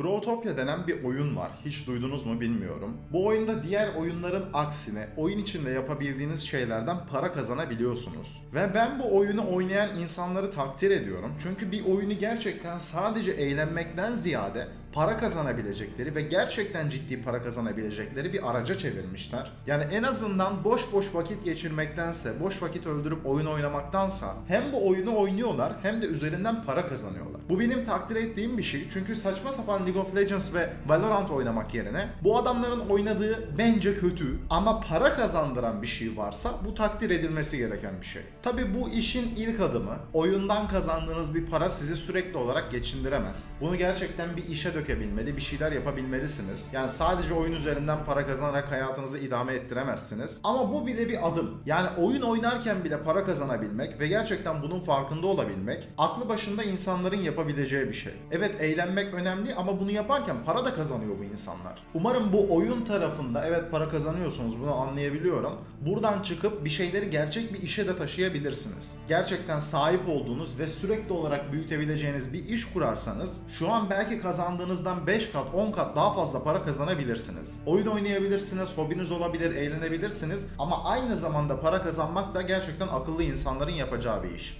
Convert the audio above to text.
Growtopia denen bir oyun var. Hiç duydunuz mu bilmiyorum. Bu oyunda diğer oyunların aksine oyun içinde yapabildiğiniz şeylerden para kazanabiliyorsunuz. Ve ben bu oyunu oynayan insanları takdir ediyorum. Çünkü bir oyunu gerçekten sadece eğlenmekten ziyade para kazanabilecekleri ve gerçekten ciddi para kazanabilecekleri bir araca çevirmişler. Yani en azından boş boş vakit geçirmektense, boş vakit öldürüp oyun oynamaktansa hem bu oyunu oynuyorlar hem de üzerinden para kazanıyorlar. Bu benim takdir ettiğim bir şey çünkü saçma sapan League of Legends ve Valorant oynamak yerine bu adamların oynadığı bence kötü ama para kazandıran bir şey varsa bu takdir edilmesi gereken bir şey. Tabi bu işin ilk adımı oyundan kazandığınız bir para sizi sürekli olarak geçindiremez. Bunu gerçekten bir işe dökebilmeli, bir şeyler yapabilmelisiniz. Yani sadece oyun üzerinden para kazanarak hayatınızı idame ettiremezsiniz. Ama bu bile bir adım. Yani oyun oynarken bile para kazanabilmek ve gerçekten bunun farkında olabilmek aklı başında insanların yapabileceği bir şey. Evet eğlenmek önemli ama bunu yaparken para da kazanıyor bu insanlar. Umarım bu oyun tarafında evet para kazanıyorsunuz bunu anlayabiliyorum. Buradan çıkıp bir şeyleri gerçek bir işe de taşıyabilirsiniz. Gerçekten sahip olduğunuz ve sürekli olarak büyütebileceğiniz bir iş kurarsanız şu an belki kazandığınızdan 5 kat 10 kat daha fazla para kazanabilirsiniz. Oyun oynayabilirsiniz, hobiniz olabilir, eğlenebilirsiniz ama aynı zamanda para kazanmak da gerçekten akıllı insanların yapacağı bir iş.